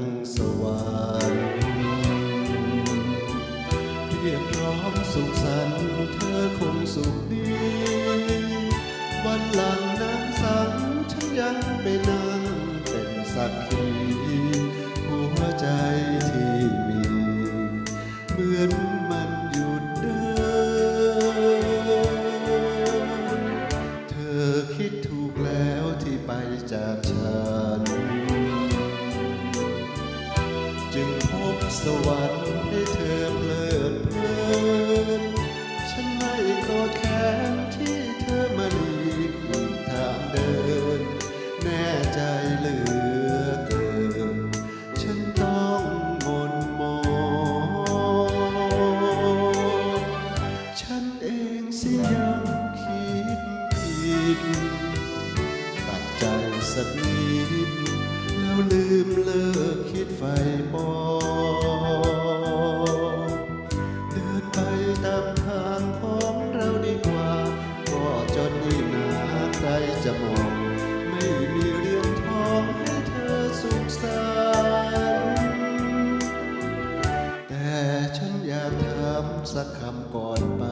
ยังสวรรค์เรียบพร้อมสุขสันต์เธอคงสุขดี วันหลังน้นสังฉันยังไปนาน เองสิยังคิดผิดตัดใจสักนิด แล้วลืมเลิกคิดไฟปองเดินไปตามทางของเราดีกว่าก็จนนี่นาใครจะมอง ไม่มีเรื่องทองให้เธอสุขสันต์แต่ฉันอยากถามสักคำก่อนไป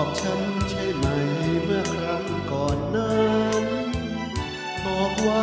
บอกฉันใช่ไหมเมื่อครั้งก่อนนั้น บอกว่า